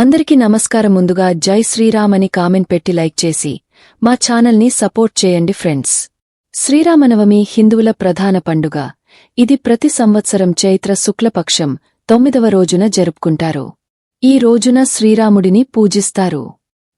అందరికీ నమస్కారం ముందుగా జై శ్రీరామ్ అని కామెంట్ పెట్టి లైక్ చేసి మా ఛానల్ని సపోర్ట్ చేయండి ఫ్రెండ్స్. శ్రీరామనవమి హిందువుల ప్రధాన పండుగ. ఇది ప్రతి సంవత్సరం చైత్ర శుక్లపక్షం తొమ్మిదవ రోజున జరుపుకుంటారు. ఈ రోజున శ్రీరాముడిని పూజిస్తారు.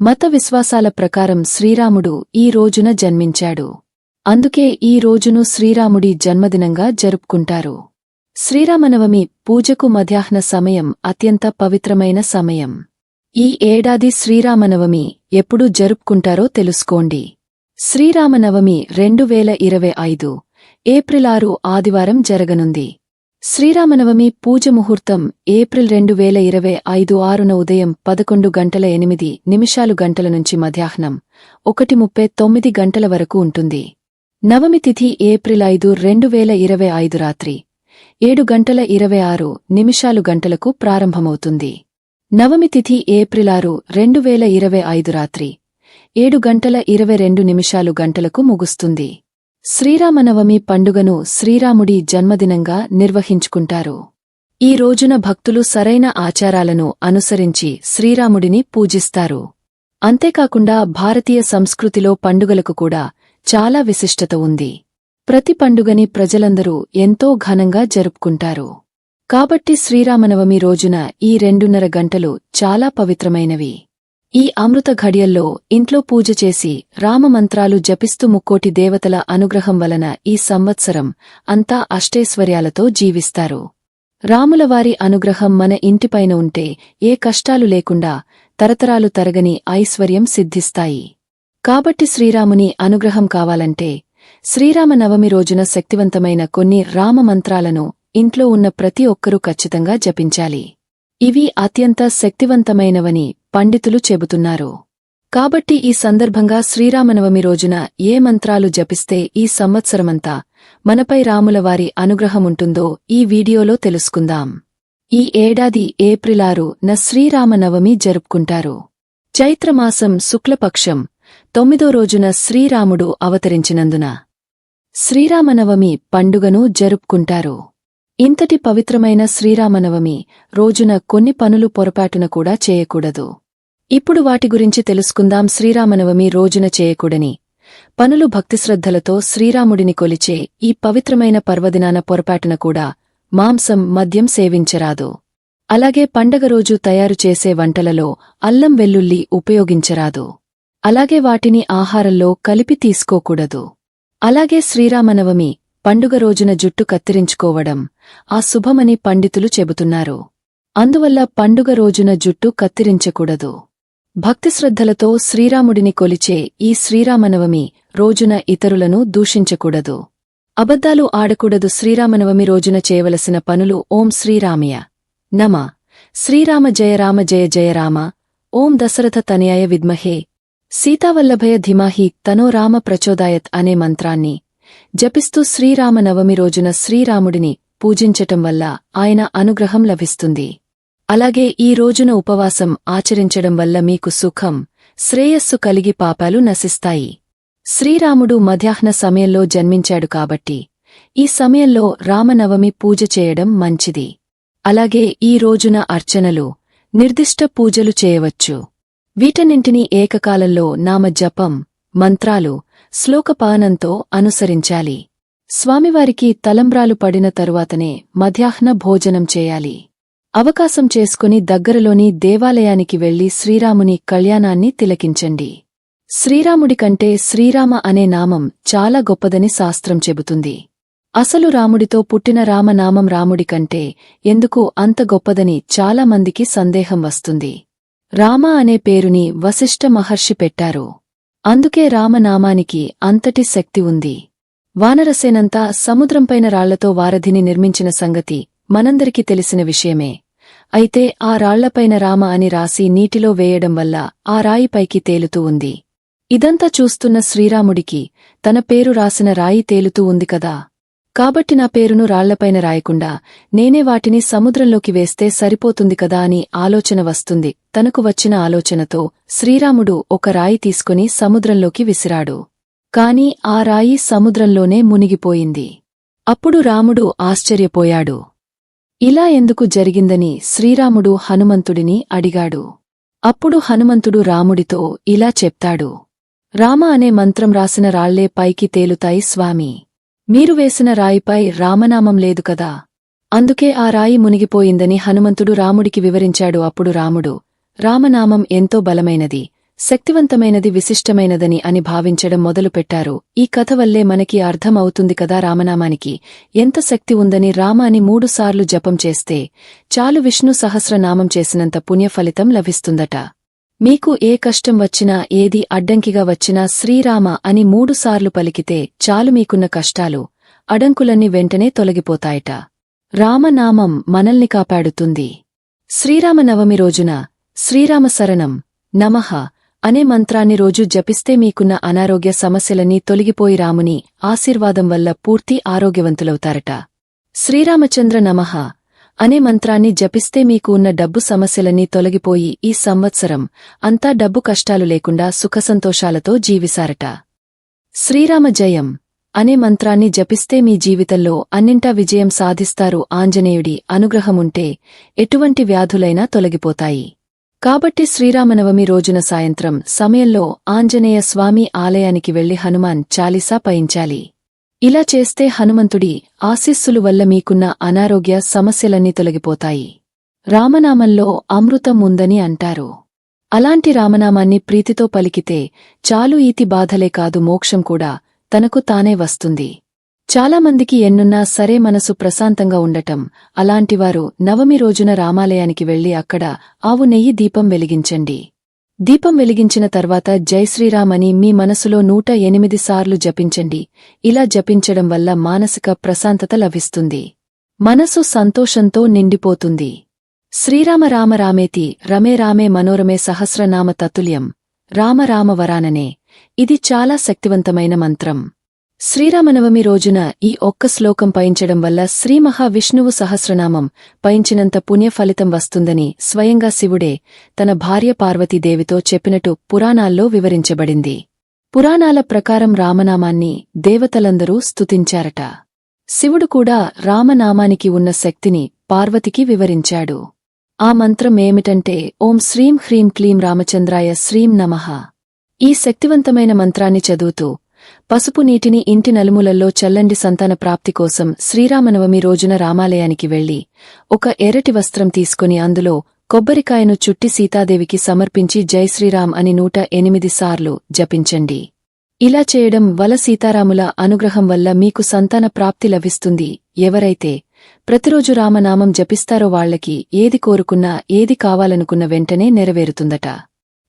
మత విశ్వాసాల ప్రకారం శ్రీరాముడు ఈ రోజున జన్మించాడు. అందుకే ఈ రోజును శ్రీరాముడి జన్మదినంగా జరుపుకుంటారు. శ్రీరామనవమి పూజకు మధ్యాహ్న సమయం అత్యంత పవిత్రమైన సమయం. ఈ ఏడాది శ్రీరామనవమి ఎప్పుడు జరుపుకుంటారో తెలుసుకోండి. శ్రీరామనవమి రెండు వేల ఇరవై ఐదు ఏప్రిల్ ఆరు ఆదివారం జరగనుంది. శ్రీరామనవమి పూజ ముహూర్తం ఏప్రిల్ రెండు వేల ఇరవై ఐదు ఆరున ఉదయం పదకొండు గంటల ఎనిమిది నిమిషాలు గంటల నుంచి మధ్యాహ్నం ఒకటి ముప్పై తొమ్మిది గంటల వరకు ఉంటుంది. నవమి తిథి ఏప్రిల్ ఐదు రెండు వేల ఇరవై ఐదు రాత్రి. ఏడు గంటల ఇరవై ఆరు నిమిషాలు గంటలకు ప్రారంభమవుతుంది. నవమి తిథి ఏప్రిల్ ఆరు రెండు వేల ఇరవై ఐదు రాత్రి ఏడు గంటల ఇరవై రెండు నిమిషాలు గంటలకు ముగుస్తుంది. శ్రీరామనవమి పండుగను శ్రీరాముడి జన్మదినంగా నిర్వహించుకుంటారు. ఈ రోజున భక్తులు సరైన ఆచారాలను అనుసరించి శ్రీరాముడిని పూజిస్తారు. అంతేకాకుండా భారతీయ సంస్కృతిలో పండుగలకు కూడా చాలా విశిష్టత ఉంది. ప్రతి పండుగని ప్రజలందరూ ఎంతో ఘనంగా జరుపుకుంటారు. కాబట్టి శ్రీరామనవమి రోజున ఈ రెండున్నర గంటలు చాలా పవిత్రమైనవి. ఈ అమృత ఘడియల్లో ఇంట్లో పూజ చేసి రామమంత్రాలు జపిస్తూ ముక్కోటి దేవతల అనుగ్రహం వలన ఈ సంవత్సరం అంతా అష్టైశ్వర్యాలతో జీవిస్తారు. రాములవారి అనుగ్రహం మన ఇంటిపైన ఉంటే ఏ కష్టాలు లేకుండా తరతరాలు తరగని ఐశ్వర్యం సిద్ధిస్తాయి. కాబట్టి శ్రీరాముని అనుగ్రహం కావాలంటే శ్రీరామనవమి రోజున శక్తివంతమైన కొన్ని రామమంత్రాలను ఇంట్లో ఉన్న ప్రతి ఒక్కరూ ఖచ్చితంగా జపించాలి. ఇవి అత్యంత శక్తివంతమైనవని పండితులు చెబుతున్నారు. కాబట్టి ఈ సందర్భంగా శ్రీరామనవమి రోజున ఏ మంత్రాలు జపిస్తే ఈ సంవత్సరమంతా మనపై రాములవారి అనుగ్రహముంటుందో ఈ వీడియోలో తెలుసుకుందాం. ఈ ఏడాది ఏప్రిల్ ఆరు న శ్రీరామనవమి జరుపుకుంటారు. చైత్రమాసం శుక్లపక్షం తొమ్మిదో రోజున శ్రీరాముడు అవతరించినందున శ్రీరామనవమి పండుగను జరుపుకుంటారు. ఇంతటి పవిత్రమైన శ్రీరామనవమి రోజున కొన్ని పనులు పొరపాటున కూడా చేయకూడదు. ఇప్పుడు వాటి గురించి తెలుసుకుందాం. శ్రీరామనవమి రోజున చేయకూడని పనులు భక్తిశ్రద్ధలతో శ్రీరాముడిని కొలిచే ఈ పవిత్రమైన పర్వదినాన పొరపాటున కూడా మాంసం మద్యం సేవించరాదు. అలాగే పండగ రోజు తయారు చేసే వంటలలో అల్లం వెల్లుల్లి ఉపయోగించరాదు. అలాగే వాటిని ఆహారంలో కలిపి తీసుకోకూడదు. అలాగే శ్రీరామనవమి పండుగ రోజున జుట్టు కత్తిరించుకోవడం ఆ శుభమని పండితులు చెబుతున్నారు. అందువల్ల పండుగ రోజున జుట్టు కత్తిరించకూడదు. భక్తిశ్రద్ధలతో శ్రీరాముడిని కొలిచే ఈ శ్రీరామనవమి రోజున ఇతరులను దూషించకూడదు. అబద్ధాలు ఆడకూడదు శ్రీరామనవమి రోజున చేయవలసిన పనులు ఓం శ్రీరామయ నమ. శ్రీరామ జయ రామ జయ జయ రామ. ఓం దశరథ తనయాయ విద్మహే. సీతావల్లభయ ధిమాహి తనో రామ ప్రచోదాయత్ అనే మంత్రాన్ని జపిస్తూ శ్రీరామనవమి రోజున శ్రీరాముడిని పూజించటం వల్ల ఆయన అనుగ్రహం లభిస్తుంది. అలాగే ఈ రోజున ఉపవాసం ఆచరించడం వల్ల మీకు సుఖం శ్రేయస్సు కలిగి పాపాలు నశిస్తాయి. శ్రీరాముడు మధ్యాహ్న సమయంలో జన్మించాడు కాబట్టి ఈ సమయంలో రామనవమి పూజ చేయడం మంచిది. అలాగే ఈ రోజున అర్చనలు నిర్దిష్ట పూజలు చేయవచ్చు. వీటన్నింటినీ ఏకకాలంలో నామ జపం మంత్రాలు శ్లోకపానంతో అనుసరించాలి. స్వామివారికి తలంబ్రాలు పడిన తరువాతనే మధ్యాహ్న భోజనం చేయాలి. అవకాశం చేసుకుని దగ్గరలోని దేవాలయానికి వెళ్ళి శ్రీరాముని కళ్యాణాన్ని తిలకించండి. శ్రీరాముడి కంటే శ్రీరామ అనే నామం చాలా గొప్పదని శాస్త్రం చెబుతుంది. అసలు రాముడితో పుట్టిన రామనామం రాముడి కంటే ఎందుకు అంత గొప్పదని చాలామందికి సందేహం వస్తుంది. రామ అనే పేరుని వశిష్ఠ మహర్షి పెట్టారు. అందుకే రామనామానికి అంతటి శక్తి ఉంది. వానరసేనంతా సముద్రంపైన రాళ్ళతో వారధిని నిర్మించిన సంగతి మనందరికీ తెలిసిన విషయమే. అయితే ఆ రాళ్ళపైన రామ అని రాసి నీటిలో వేయడం వల్ల ఆ రాయిపైకి తేలుతూ ఉంది. ఇదంతా చూస్తున్న శ్రీరాముడికి తన పేరు రాసిన రాయి తేలుతూ ఉంది కదా. కాబట్టి నా పేరును రాళ్ళపైన రాయకుండా నేనే వాటిని సముద్రంలోకి వేస్తే సరిపోతుంది కదా అని ఆలోచన వస్తుంది. తనకు వచ్చిన ఆలోచనతో శ్రీరాముడు ఒక రాయి తీసుకుని సముద్రంలోకి విసిరాడు. కాని ఆ రాయి సముద్రంలోనే మునిగిపోయింది. అప్పుడు రాముడు ఆశ్చర్యపోయాడు. ఇలా ఎందుకు జరిగిందని శ్రీరాముడు హనుమంతుడిని అడిగాడు. అప్పుడు హనుమంతుడు రాముడితో ఇలా చెప్తాడు. రామ అనే మంత్రం రాసిన రాళ్ళే పైకి తేలుతాయి స్వామి. మీరు వేసిన రాయిపై రామనామం లేదు కదా? అందుకే ఆ రాయి మునిగిపోయిందని హనుమంతుడు రాముడికి వివరించాడు. అప్పుడు రాముడు రామనామం ఎంతో బలమైనది శక్తివంతమైనది విశిష్టమైనదని అని భావించడం మొదలుపెట్టారు. ఈ కథ వల్లే మనకి అర్థం అవుతుంది కదా రామనామానికి. ఎంత శక్తి ఉందని రామ అని మూడుసార్లు జపం చేస్తే చాలు విష్ణు సహస్రనామం చేసినంత పుణ్యఫలితం లభిస్తుందట. మీకు ఏ కష్టం వచ్చినా ఏది అడ్డంకిగా వచ్చినా శ్రీరామ అని మూడుసార్లు పలికితే చాలు మీకున్న కష్టాలు అడంకులన్నీ వెంటనే తొలగిపోతాయట. రామనామం మనల్ని కాపాడుతుంది. శ్రీరామనవమి రోజున శ్రీరామ శరణం నమః అనే మంత్రాన్ని రోజు జపిస్తే మీకున్న అనారోగ్య సమస్యలన్నీ తొలగిపోయి రాముని ఆశీర్వాదం వల్ల పూర్తి ఆరోగ్యవంతులవుతారట. శ్రీరామచంద్ర నమః అనే మంత్రాన్ని జపిస్తే మీకు ఉన్న డబ్బు సమస్యలన్నీ తొలగిపోయి ఈ సంవత్సరం అంతా డబ్బు కష్టాలు లేకుండా సుఖసంతోషాలతో జీవిసారట. శ్రీరామ జయం అనే మంత్రాన్ని జపిస్తే మీ జీవితంలో అన్నింటా విజయం సాధిస్తారు ఆంజనేయుడి అనుగ్రహముంటే ఎటువంటి వ్యాధులైనా తొలగిపోతాయి. కాబట్టి శ్రీరామనవమి రోజున సాయంత్రం సమయంలో ఆంజనేయ స్వామి ఆలయానికి వెళ్ళి హనుమాన్ చాలీసా పయించాలి. ఇలా చేస్తే హనుమంతుడి ఆశీస్సులు వల్ల మీకున్న అనారోగ్య సమస్యలన్నీ తొలగిపోతాయి. రామనామంలో అమృతం ఉందని అంటారు. అలాంటి రామనామాన్ని ప్రీతితో పలికితే చాలు ఈతి బాధలే కాదు మోక్షం కూడా తనకు తానే వస్తుంది. చాలామందికి ఎన్నున్నా సరే మనసు ప్రశాంతంగా ఉండటం అలాంటివారు నవమి రోజున రామాలయానికి వెళ్ళి అక్కడ ఆవు నెయ్యి దీపం వెలిగించండి. దీపం వెలిగించిన తర్వాత జై శ్రీరామని మీ మనసులో నూట ఎనిమిది సార్లు జపించండి. ఇలా జపించడం వల్ల మానసిక ప్రశాంతత లభిస్తుంది. మనసు సంతోషంతో నిండిపోతుంది. శ్రీరామ రామ రామేతి రమే రామే మనోరమే సహస్రనామ తతుల్యం రామ రామ వరాననే. ఇది చాలా శక్తివంతమైన మంత్రం. శ్రీరామనవమి రోజున ఈ ఒక్క శ్లోకం పయించడం వల్ల శ్రీ మహావిష్ణువు సహస్రనామం పయించినంత పుణ్యఫలితం వస్తుందని స్వయంగా శివుడే తన భార్య పార్వతీదేవితో చెప్పినట్టు పురాణాల్లో వివరించబడింది. పురాణాల ప్రకారం రామనామాన్ని దేవతలందరూ స్తుతించారట. శివుడు కూడా రామనామానికి ఉన్న శక్తిని పార్వతికి వివరించాడు. ఆ మంత్రం ఏమిటంటే ఓం శ్రీం హ్రీం క్లీం రామచంద్రాయ శ్రీం నమః. ఈ శక్తివంతమైన మంత్రాన్ని చదువుతూ పసుపు నీటిని ఇంటి నలుమూలల్లో చల్లండి సంతాన ప్రాప్తి కోసం శ్రీరామనవమి రోజున రామాలయానికి వెళ్ళి ఒక ఎర్రటి వస్త్రం తీసుకుని అందులో కొబ్బరికాయను చుట్టి సీతాదేవికి సమర్పించి జై శ్రీరామ్ అని నూట ఎనిమిది సార్లు జపించండి. ఇలా చేయడం వల సీతారాముల అనుగ్రహం వల్ల మీకు సంతాన ప్రాప్తి లభిస్తుంది. ఎవరైతే ప్రతిరోజు రామనామం జపిస్తారో వాళ్ళకి ఏది కోరుకున్నా ఏది కావాలనుకున్న వెంటనే నెరవేరుతుందట.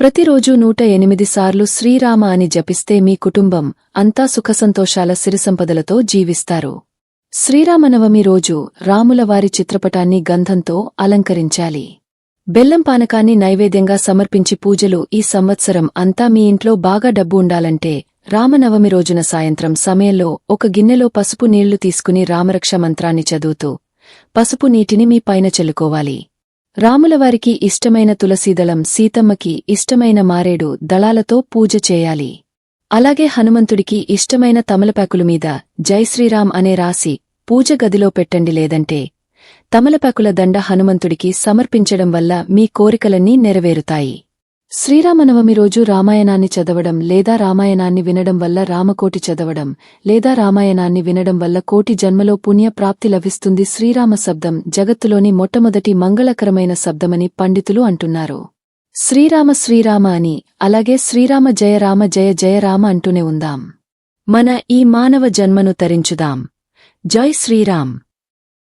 ప్రతిరోజూ నూట ఎనిమిది సార్లు శ్రీరామ అని జపిస్తే మీ కుటుంబం అంతా సుఖసంతోషాల సిరిసంపదలతో జీవిస్తారు. శ్రీరామనవమి రోజు రాములవారి చిత్రపటాన్ని గంధంతో అలంకరించాలి. బెల్లం పానకాన్ని నైవేద్యంగా సమర్పించి పూజలు ఈ సంవత్సరం అంతా మీ ఇంట్లో బాగా డబ్బు ఉండాలంటే రామనవమి రోజున సాయంత్రం సమయంలో ఒక గిన్నెలో పసుపు నీళ్ళు తీసుకుని రామరక్ష మంత్రాన్ని చదువుతూ పసుపు నీటిని మీ పైన చెల్లుకోవాలి. రాములవారికి ఇష్టమైన తులసీదళం సీతమ్మకి ఇష్టమైన మారేడు దళాలతో పూజ చేయాలి. అలాగే హనుమంతుడికి ఇష్టమైన తమలపాకుల మీద జై శ్రీరామ్ అనే రాసి పూజ గదిలో పెట్టండి లేదంటే తమలపాకుల దండ హనుమంతుడికి సమర్పించడం వల్ల మీ కోరికలన్నీ నెరవేరుతాయి. శ్రీరామనవమి రోజు రామాయణాన్ని చదవడం లేదా రామాయణాన్ని వినడం వల్ల రామకోటి చదవడం లేదా రామాయణాన్ని వినడం వల్ల కోటి జన్మలో పుణ్య ప్రాప్తి లభిస్తుంది శ్రీరామ శబ్దం జగత్తులోని మొట్టమొదటి మంగళకరమైన శబ్దమని పండితులు అంటున్నారు. శ్రీరామ శ్రీరామ అని అలాగే శ్రీరామ జయ రామ జయ జయ రామ అంటూనే ఉందాం. మన ఈ మానవ జన్మను తరించుదాం. జై శ్రీరామ్.